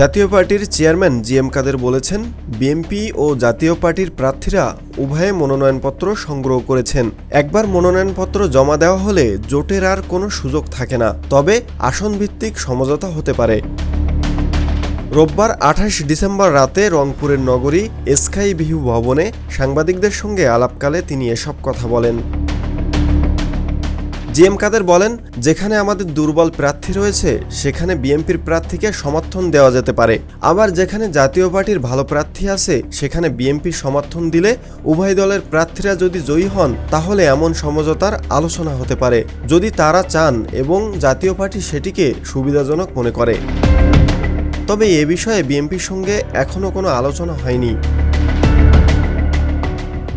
জাতীয় পার্টির chairman G M কাদের বলেছেন, বিএনপি ও জাতীয় পার্টির প্রার্থীরা উভয়ে মনোনয়নপত্র সংগ্রহ করেছেন। একবার মনোনয়নপত্র জমা দেওয়া হলে জোটের আর কোনো সুযোগ থাকে না, তবে আসন ভিত্তিক সমঝোতা হতে পারে। রোববার আঠাশ ডিসেম্বর রাতে রংপুরের নগরী স্কাই বিহু ভবনে সাংবাদিকদের সঙ্গে আলাপকালে তিনি এসব কথা বলেন। জি এম কাদের বলেন, যেখানে আমাদের দুর্বল প্রার্থী রয়েছে, সেখানে বিএনপির প্রার্থীকে সমর্থন দেওয়া যেতে পারে। আবার যেখানে জাতীয় পার্টির ভালো প্রার্থী আছে, সেখানে বিএনপি সমর্থন দিলে উভয় দলের প্রার্থীরা যদি জয়ী হন, তাহলে এমন সমঝোতার আলোচনা হতে পারে। যদি তারা চান এবং জাতীয় পার্টি সেটিকে সুবিধাজনক মনে করে। তবে এ বিষয়ে বিএনপির সঙ্গে এখনও কোনো আলোচনা হয়নি।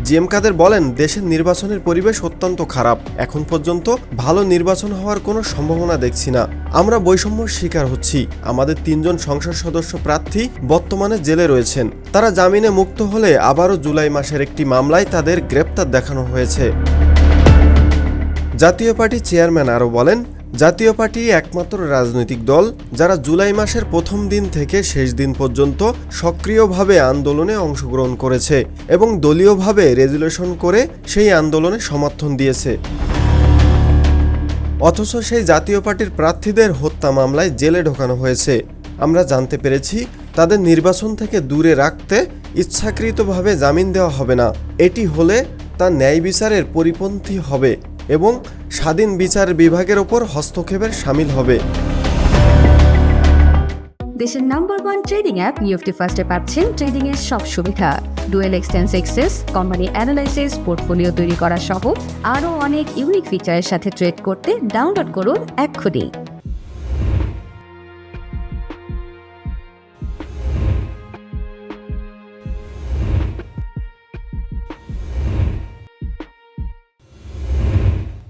জিএম কাদের বলেন, দেশের নির্বাচনের পরিবেশ অত্যন্ত খারাপ। এখন পর্যন্ত ভালো নির্বাচন হওয়ার কোনো সম্ভাবনা দেখছি না। আমরা বৈষম্যর শিকার হচ্ছি। আমাদের তিনজন সংসদ সদস্য প্রার্থী বর্তমানে জেলে রয়েছেন। তারা জামিনে মুক্ত হলে আবারও জুলাই মাসের একটি মামলায় তাদের গ্রেপ্তার দেখানো হয়েছে। জাতীয় পার্টি চেয়ারম্যান আরও বলেন জাতীয় পার্টি একমাত্র রাজনৈতিক দল, যারা জুলাই মাসের প্রথম দিন থেকে শেষ দিন পর্যন্ত সক্রিয়ভাবে আন্দোলনে অংশগ্রহণ করেছে এবং দলীয়ভাবে রেজুলেশন করে সেই আন্দোলনে সমর্থন দিয়েছে। অথচ সেই জাতীয় পার্টির প্রার্থীদের হত্যা মামলায় জেলে ঢোকানো হয়েছে। আমরা জানতে পেরেছি, তাদের নির্বাচন থেকে দূরে রাখতে ইচ্ছাকৃতভাবে জামিন দেওয়া হবে না। এটি হলে তা ন্যায় বিচারের পরিপন্থী হবে এবং স্বাধীন বিচার বিভাগের ওপর হস্তক্ষেপের সামিল হবে। দেশের number one trading app UFT ফার্স্টে পাচ্ছেন ট্রেডিং এর সব সুবিধা। Dual এক্সটেন্স access company analysis portfolio তৈরি করা সহ আরও অনেক ইউনিক ফিচারের সাথে ট্রেড করতে ডাউনলোড করুন এক্ষুনি।